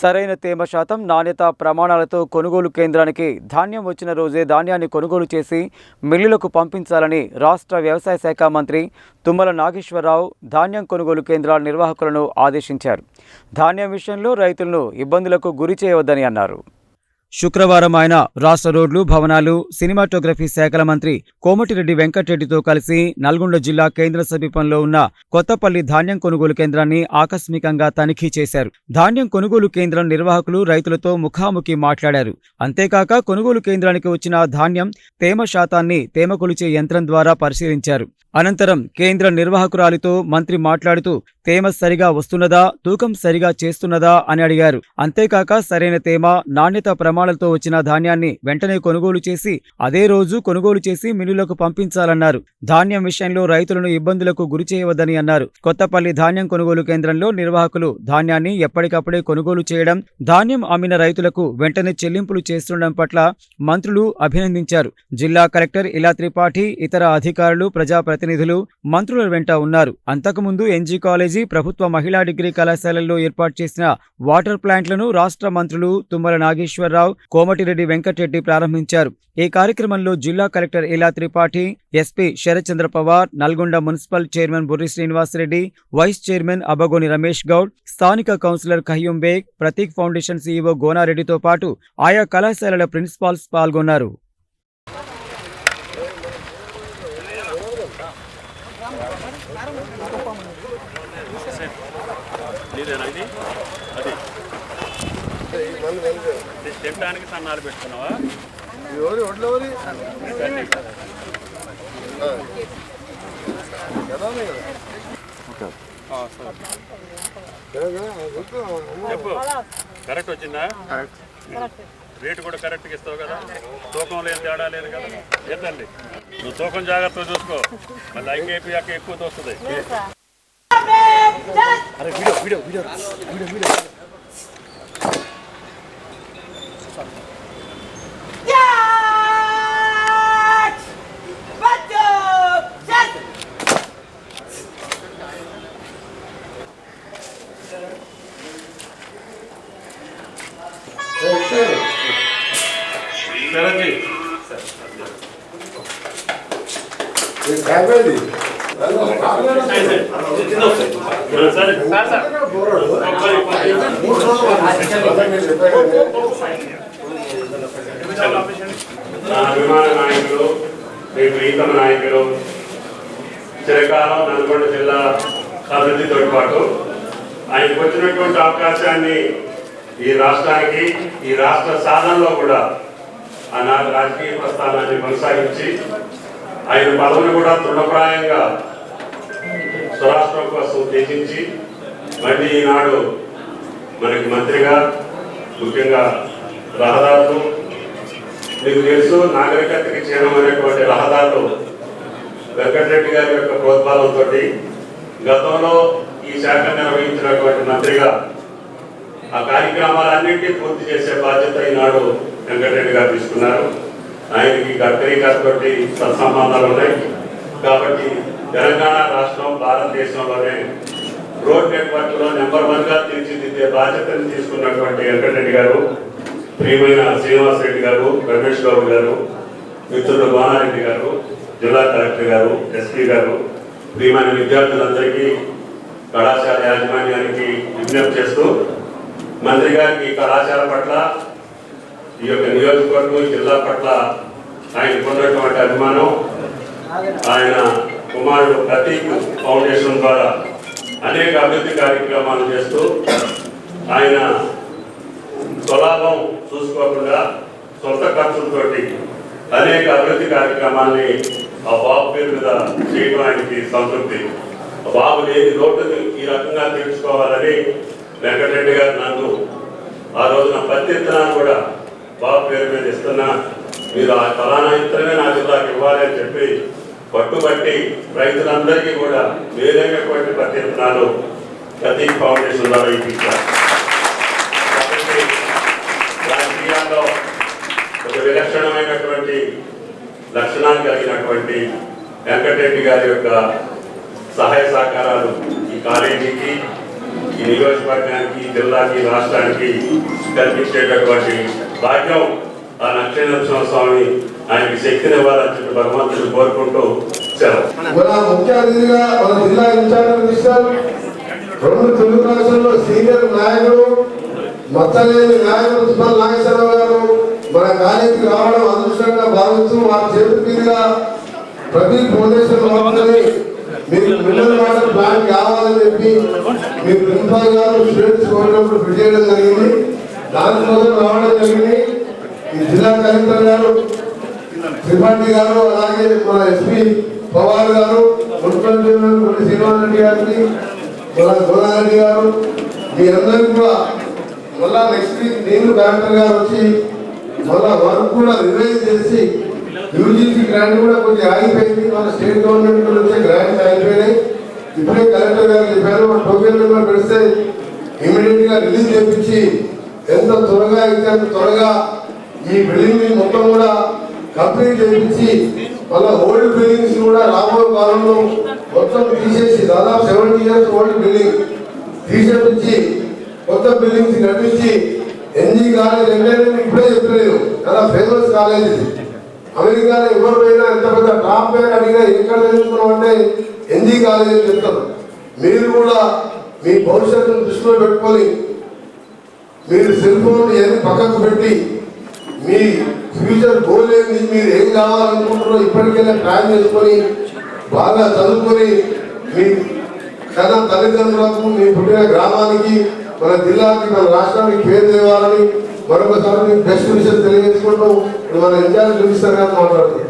సరైన తేమ శాతం నాణ్యత ప్రమాణాలతో కొనుగోలు కేంద్రానికి ధాన్యం వచ్చిన రోజే ధాన్యాన్ని కొనుగోలు చేసి మిల్లులకు పంపించాలని రాష్ట్ర వ్యవసాయ శాఖ మంత్రి తుమ్మల నాగేశ్వరరావు ధాన్యం కొనుగోలు కేంద్రాల నిర్వాహకులను ఆదేశించారు. ధాన్యం విషయంలో రైతులను ఇబ్బందులకు గురి చేయవద్దని అన్నారు. శుక్రవారం ఆయన రాష్ట్ర రోడ్లు భవనాలు సినిమాటోగ్రఫీ శాఖల మంత్రి కోమటిరెడ్డి వెంకటరెడ్డితో కలిసి నల్గొండ జిల్లా కేంద్ర సమీపంలో ఉన్న కొత్తపల్లి ధాన్యం కొనుగోలు కేంద్రాన్ని ఆకస్మికంగా తనిఖీ చేశారు. ధాన్యం కొనుగోలు కేంద్రం నిర్వాహకులు రైతులతో ముఖాముఖి మాట్లాడారు. అంతేకాక కొనుగోలు కేంద్రానికి వచ్చిన ధాన్యం తేమ శాతాన్ని తేమ కొలిచే యంత్రం ద్వారా పరిశీలించారు. అనంతరం కేంద్ర నిర్వాహకురాలితో మంత్రి మాట్లాడుతూ తేమ సరిగా వస్తున్నదా? తూకం సరిగా చేస్తున్నదా? అని అడిగారు. అంతేకాక సరైన తేమ నాణ్యత ప్రమాణాలతో వచ్చిన ధాన్యాన్ని వెంటనే కొనుగోలు చేసి అదే రోజు కొనుగోలు చేసి మిల్లులకు పంపించాలన్నారు. ధాన్యం విషయంలో రైతులను ఇబ్బందులకు గురి చేయవద్దని అన్నారు. కొత్తపల్లి ధాన్యం కొనుగోలు కేంద్రంలో నిర్వాహకులు ధాన్యాన్ని ఎప్పటికప్పుడే కొనుగోలు చేయడం ధాన్యం అమ్మిన రైతులకు వెంటనే చెల్లింపులు చేస్తుండడం పట్ల మంత్రులు అభినందించారు. జిల్లా కలెక్టర్ ఇలా త్రిపాఠి ఇతర అధికారులు ప్రజాప్రతినిధులు మంత్రుల వెంట ఉన్నారు. అంతకుముందు ఎన్జీ కాలేజీ ప్రభుత్వ మహిళా డిగ్రీ కళాశాలల్లో ఏర్పాటు చేసిన వాటర్ ప్లాంట్లను రాష్ట్ర మంత్రులు తుమ్మల నాగేశ్వరరావు కోమటిరెడ్డి వెంకటరెడ్డి ప్రారంభించారు. ఈ కార్యక్రమంలో జిల్లా collector Ila Tripathi SP Sharathchandra Pawar Nalgonda municipal chairman Burri Srinivasareddy vice chairman Abagoni Ramesh Goud స్థానిక councillor Qayyum Baig Prateek foundation CEO గోనారెడ్డితో పాటు ఆయా కళాశాలల ప్రిన్సిపాల్స్ పాల్గొన్నారు. అది. తినడానికి సన్నాలు పెట్టుకున్నావా ఎవరి ఒడ్లెవరి చెప్పు కరెక్ట్. వచ్చిందా రేటు కూడా కరెక్ట్గా ఇస్తావు కదా. తూకంలో ఏం తేడా లేదు కదా. ఏంటండి? నువ్వు తూకం జాగ్రత్తగా చూసుకో. మళ్ళీ ఐకేపీ అక్క ఎక్కువ వస్తుంది Yes! నా అభిమాన నాయకులు మీ ప్రీతమ నాయకులు చిరకాలం నల్గొండ జిల్లా అభివృద్ధితో పాటు ఆయనకు వచ్చినటువంటి అవకాశాన్ని ఈ రాష్ట్రానికి ఈ రాష్ట్ర సాధనలో కూడా ఆనాడు రాజకీయ ప్రస్థానాన్ని కొనసాగించి ఆయన పదవిని కూడా తృణప్రాయంగా స్వరాష్ట్రం కోసం త్యజించి మళ్ళీ ఈనాడు మనకి మంత్రిగా ముఖ్యంగా రహదారులు మీకు తెలుసు నాగరికతకి చేరమైనటువంటి రహదారులు వెంకటరెడ్డి గారి యొక్క ప్రోద్బలంతో గతంలో ఈ శాఖ నిర్వహించినటువంటి మంత్రిగా ఆ కార్యక్రమాలన్నింటినీ పూర్తి చేసే బాధ్యత ఈనాడు వెంకటరెడ్డి గారు తీసుకున్నారు. ఆయనకి గడ్కరీ గారితో సత్సంబంధాలు ఉన్నాయి. కాబట్టి తెలంగాణ రాష్ట్రం భారతదేశంలోనే రోడ్ నెట్వర్క్లో నెంబర్ వన్గా తీర్చిదిద్దే బాధ్యతను తీసుకున్నటువంటి వెంకటరెడ్డి గారు ప్రియమైన శ్రీనివాస్ రెడ్డి గారు రమేష్ బాబు గారు మిత్రుడు గోనారెడ్డి గారు జిల్లా కలెక్టర్ గారు ఎస్పీ గారు ప్రియమైన విద్యార్థులందరికీ కళాశాల యాజమాన్యానికి విజ్ఞప్తి చేస్తూ మంత్రి గారికి ఈ కళాశాల పట్ల ఈ యొక్క నియోజకవర్గం జిల్లా పట్ల ఆయనకు ఉన్నటువంటి అభిమానం ఆయన కుమారుడు ప్రతీక్ ఫౌండేషన్ ద్వారా అనేక అభివృద్ధి కార్యక్రమాలు చేస్తూ ఆయన స్వలాభం చూసుకోకుండా సొంత ఖర్చులతోటి అనేక అభివృద్ధి కార్యక్రమాల్ని ఆ బాబు పేరు మీద చేయడం ఆయనకి సంతృప్తి. ఆ బాబు లేని రోడ్డుని ఈ రకంగా తీర్చుకోవాలని వెంకటరెడ్డి గారు నన్ను ఆ రోజున ప్రతి ఇత్తనాన్ని కూడా బాబు పేరు మీద ఇస్తున్నా మీరు ఆ ఫలానా ఇత్తనమే నా జిల్లాకి ఇవ్వాలి అని చెప్పి పట్టుబట్టి రైతులందరికీ కూడా వేరైనటువంటి ప్రతి ఇత్తనాలు ప్రతి ఫౌండేషన్ ద్వారా ఇప్పించారు. కాబట్టి రాజకీయాల్లో ఒక విలక్షణమైనటువంటి లక్షణాలు కలిగినటువంటి వెంకటరెడ్డి గారి యొక్క సహాయ సహకారాలు ఈ కాలేజీకి ఈ నియోజకవర్గానికి జిల్లాకి రాష్ట్రానికి కల్పించేటటువంటి భాగ్యం ఆ నక్షేంద్ర స్వామి ఆయనకి శక్తిని ఇవ్వాలని చెప్పి భగవంతుడు కోరుకుంటూ ముఖ్య అతిథిగా మన జిల్లా ఇన్ఛార్జ్ మినిస్టర్ రెండు తెలుగు రాష్ట్రంలో సీనియర్ నాయకుడు మచ్చలేని నాయకుడు సుమన్ నాగేశ్వరరావు గారు మన కాలేజీకి రావడం అదృష్టంగా భావిస్తూ వారి చేతి మీదుగా ప్రతి ఫౌండేషన్ వారిని మీరు మిల్లర్ వాటర్ ప్లాంట్ కావాలని చెప్పి మీ ప్రిన్సిపాల్ గారు స్టూడెంట్స్ కోరినప్పుడు ఫిట్ చేయడం జరిగింది. దానికోసం రావడం జరిగింది ఈ జిల్లా కలెక్టర్ గారు త్రిపాఠి గారు అలాగే మన ఎస్పీ పవార్ గారు మున్సిపల్ చైర్మన్ కొన్ని శ్రీనివాస్ రెడ్డి గారికి మన గోదారెడ్డి గారు మీ అందరికీ కూడా మళ్ళా నెక్స్ట్ వీక్ నేను కలెక్టర్ గారు వచ్చి మళ్ళా వర్క్ కూడా రివైజ్ చేసి యూజీసీ గ్రాంట్ కూడా కొంచెం ఆగిపోయింది. మన స్టేట్ గవర్నమెంట్ కూడా గ్రాంట్స్ ఆగిపోయినాయి. ఇప్పుడే కలెక్టర్ గారు చెప్పారు మన టోకెన్ నెంబర్ పెడితే ఇమీడియట్గా రిలీజ్ చేపించి ఎంత త్వరగా అయితే త్వరగా ఈ బిల్డింగ్ మొత్తం కూడా కంప్లీట్ చేయించి మళ్ళీ ఓల్డ్ బిల్డింగ్స్ కూడా రాబోయే కాలంలో మొత్తం తీసేసి దాదాపు సెవెంటీ ఇయర్స్ ఓల్డ్ బిల్డింగ్ తీసేపించి కొత్త బిల్డింగ్స్ కట్టించి ఎన్జీ కాలేజ్ అంటే ఇప్పుడే చెప్పలేదు. చాలా ఫేమస్ కాలేజ్ ఇది. అమెరికాలో ఎవరు పోయినా ఎంత పెద్ద టాప్ పేరు అడిగినా ఎక్కడ చదువుకున్నాం అంటే ఎన్జీ కాలేజ్ అని చెప్తారు. మీరు కూడా మీ భవిష్యత్తును దృష్టిలో పెట్టుకొని మీరు సెల్ ఫోన్ ఏది పక్కకు పెట్టి మీ ఫ్యూచర్ గోల్ ఏంది మీరు ఏం కావాలనుకుంటారో ఇప్పటికైనా ప్లాన్ చేసుకొని బాగా చదువుకొని మీ కన్నా తల్లిదండ్రులకు మీ పుట్టిన గ్రామానికి మన జిల్లాకి మన రాష్ట్రానికి పేరు తేవాలని మరొకసారి మీకు బెస్ట్ విషయం తెలియజేసుకుంటూ మన ఇన్ఛార్జ్ మినిస్టర్ కానీ మాట్లాడుతుంది